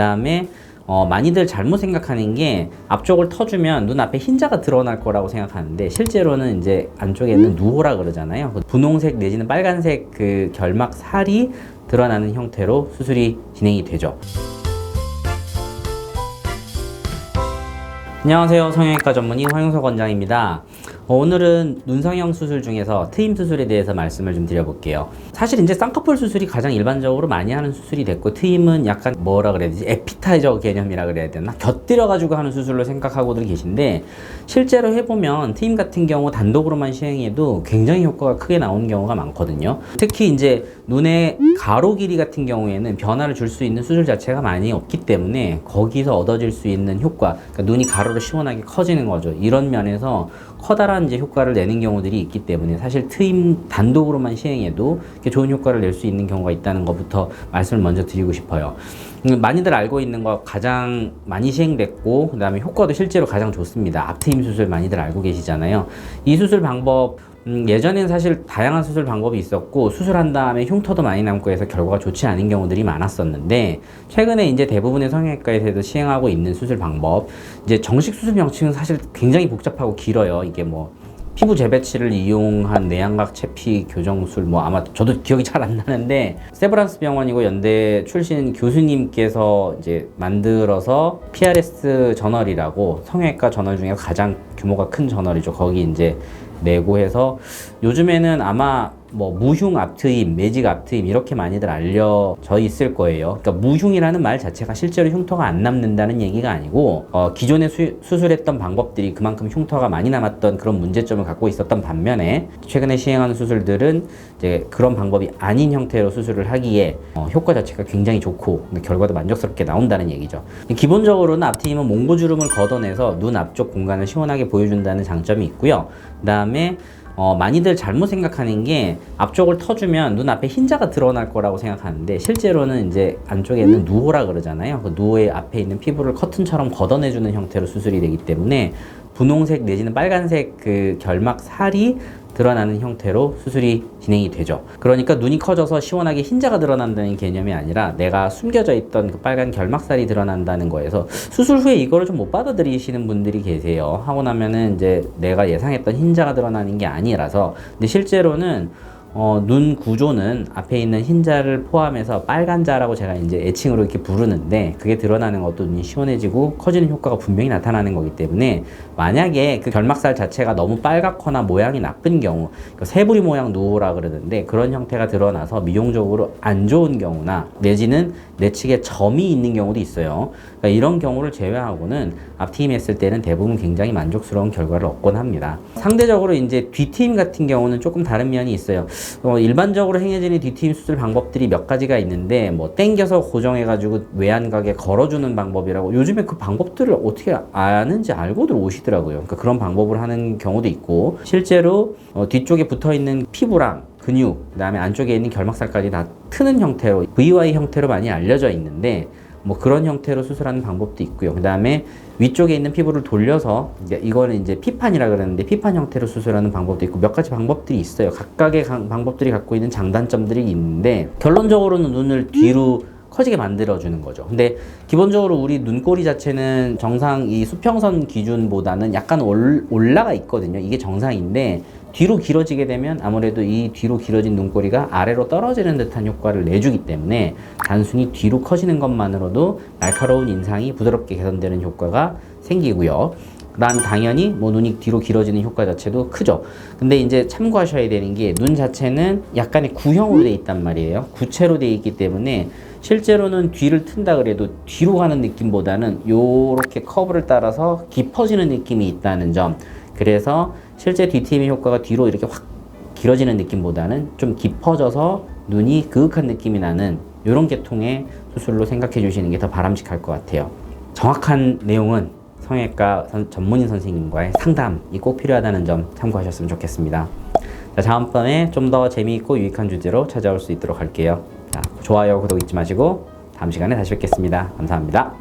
그다음에 어, 많이들 잘못 생각하는 게 앞쪽을 터주면 눈앞에 흰자가 드러날 거라고 생각하는데 실제로는 이제 안쪽에는 누호라 그러잖아요. 그 분홍색 내지는 빨간색 그 결막 살이 드러나는 형태로 수술이 진행이 되죠. 안녕하세요. 성형외과 전문의 황영석 원장입니다. 어, 오늘은 눈성형 수술 중에서 트임 수술에 대해서 말씀을 좀 드려볼게요. 사실 이제 쌍꺼풀 수술이 가장 일반적으로 많이 하는 수술이 됐고 트임은 약간 뭐라 그래야 되지? 에피타이저 개념이라 그래야 되나? 곁들여 가지고 하는 수술로 생각하고들 계신데 실제로 해보면 트임 같은 경우 단독으로만 시행해도 굉장히 효과가 크게 나오는 경우가 많거든요. 특히 이제 눈의 가로 길이 같은 경우에는 변화를 줄 수 있는 수술 자체가 많이 없기 때문에 거기서 얻어질 수 있는 효과, 그러니까 눈이 가로로 시원하게 커지는 거죠. 이런 면에서 커다란 이제 효과를 내는 경우들이 있기 때문에 사실 트임 단독으로만 시행해도 좋은 효과를 낼 수 있는 경우가 있다는 것부터 말씀을 먼저 드리고 싶어요. 음, 많이들 알고 있는 거 가장 많이 시행됐고 그다음에 효과도 실제로 가장 좋습니다. 앞트임 수술 많이들 알고 계시잖아요. 이 수술 방법 음, 예전엔 사실 다양한 수술 방법이 있었고 수술한 다음에 흉터도 많이 남고 해서 결과가 좋지 않은 경우들이 많았었는데 최근에 이제 대부분의 성형외과에서도 시행하고 있는 수술 방법 이제 정식 수술 명칭은 사실 굉장히 복잡하고 길어요. 이게 뭐 피부 재배치를 이용한 내양각 채피 교정술 뭐 아마 저도 기억이 잘 안 나는데 세브란스 병원이고 연대 출신 교수님께서 이제 만들어서 PRS 저널이라고 성형외과 저널 중에 가장 규모가 큰 저널이죠. 거기 이제 내고 해서 요즘에는 아마 뭐 무흉 앞트임, 매직 앞트임 이렇게 많이들 알려져 있을 거예요. 그러니까 무흉이라는 말 자체가 실제로 흉터가 안 남는다는 얘기가 아니고 어, 기존에 수, 수술했던 방법들이 그만큼 흉터가 많이 남았던 그런 문제점을 갖고 있었던 반면에 최근에 시행하는 수술들은 이제 그런 방법이 아닌 형태로 수술을 하기에 어, 효과 자체가 굉장히 좋고 결과도 만족스럽게 나온다는 얘기죠. 기본적으로는 앞트임은 몽고주름을 걷어내서 눈 앞쪽 공간을 시원하게 보여준다는 장점이 있고요. 그다음 에 어, 많이들 잘못 생각하는 게 앞쪽을 터주면 눈앞에 흰자가 드러날 거라고 생각하는데 실제로는 이제 안쪽에는 누호라 그러잖아요. 그 누호의 앞에 있는 피부를 커튼처럼 걷어내주는 형태로 수술이 되기 때문에 분홍색 내지는 빨간색 그 결막 살이 드러나는 형태로 수술이 진행이 되죠. 그러니까 눈이 커져서 시원하게 흰자가 드러난다는 개념이 아니라 내가 숨겨져 있던 그 빨간 결막살이 드러난다는 거에서 수술 후에 이거를 좀 못 받아들이시는 분들이 계세요. 하고 나면은 이제 내가 예상했던 흰자가 드러나는 게 아니라서 근데 실제로는 어, 눈 구조는 앞에 있는 흰자를 포함해서 빨간자라고 제가 이제 애칭으로 이렇게 부르는데 그게 드러나는 것도 눈이 시원해지고 커지는 효과가 분명히 나타나는 거기 때문에 만약에 그 결막살 자체가 너무 빨갛거나 모양이 나쁜 경우 그 새부리 모양 누호라 그러는데 그런 형태가 드러나서 미용적으로 안 좋은 경우나 내지는 내측에 점이 있는 경우도 있어요. 그러니까 이런 경우를 제외하고는 앞트임 했을 때는 대부분 굉장히 만족스러운 결과를 얻곤 합니다. 상대적으로 이제 뒤트임 같은 경우는 조금 다른 면이 있어요. 어, 일반적으로 행해지는 뒤트임 수술 방법들이 몇 가지가 있는데 뭐 땡겨서 고정해가지고 외안각에 걸어주는 방법이라고 요즘에 그 방법들을 어떻게 아는지 알고들 오시더라고요. 그러니까 그런 방법을 하는 경우도 있고 실제로 어, 뒤쪽에 붙어 있는 피부랑 근육, 그다음에 안쪽에 있는 결막살까지 다 트는 형태로 VY 형태로 많이 알려져 있는데 뭐 그런 형태로 수술하는 방법도 있고요. 그 다음에 위쪽에 있는 피부를 돌려서 이거는 이제 피판이라 그러는데 피판 형태로 수술하는 방법도 있고 몇 가지 방법들이 있어요. 각각의 강- 방법들이 갖고 있는 장단점들이 있는데 결론적으로는 눈을 뒤로 커지게 만들어주는 거죠. 근데 기본적으로 우리 눈꼬리 자체는 정상 이 수평선 기준보다는 약간 올, 올라가 있거든요. 이게 정상인데 뒤로 길어지게 되면 아무래도 이 뒤로 길어진 눈꼬리가 아래로 떨어지는 듯한 효과를 내주기 때문에 단순히 뒤로 커지는 것만으로도 날카로운 인상이 부드럽게 개선되는 효과가 생기고요. 그 다음에 당연히 뭐 눈이 뒤로 길어지는 효과 자체도 크죠. 근데 이제 참고하셔야 되는 게 눈 자체는 약간의 구형으로 돼 있단 말이에요. 구체로 돼 있기 때문에 실제로는 뒤를 튼다 그래도 뒤로 가는 느낌보다는 요렇게 커브를 따라서 깊어지는 느낌이 있다는 점. 그래서 실제 뒤트임의 효과가 뒤로 이렇게 확 길어지는 느낌보다는 좀 깊어져서 눈이 그윽한 느낌이 나는 이런 계통의 수술로 생각해 주시는 게 더 바람직할 것 같아요. 정확한 내용은 성형외과 선- 전문의 선생님과의 상담이 꼭 필요하다는 점 참고하셨으면 좋겠습니다. 자, 다음번에 좀 더 재미있고 유익한 주제로 찾아올 수 있도록 할게요. 자, 좋아요, 구독 잊지 마시고 다음 시간에 다시 뵙겠습니다. 감사합니다.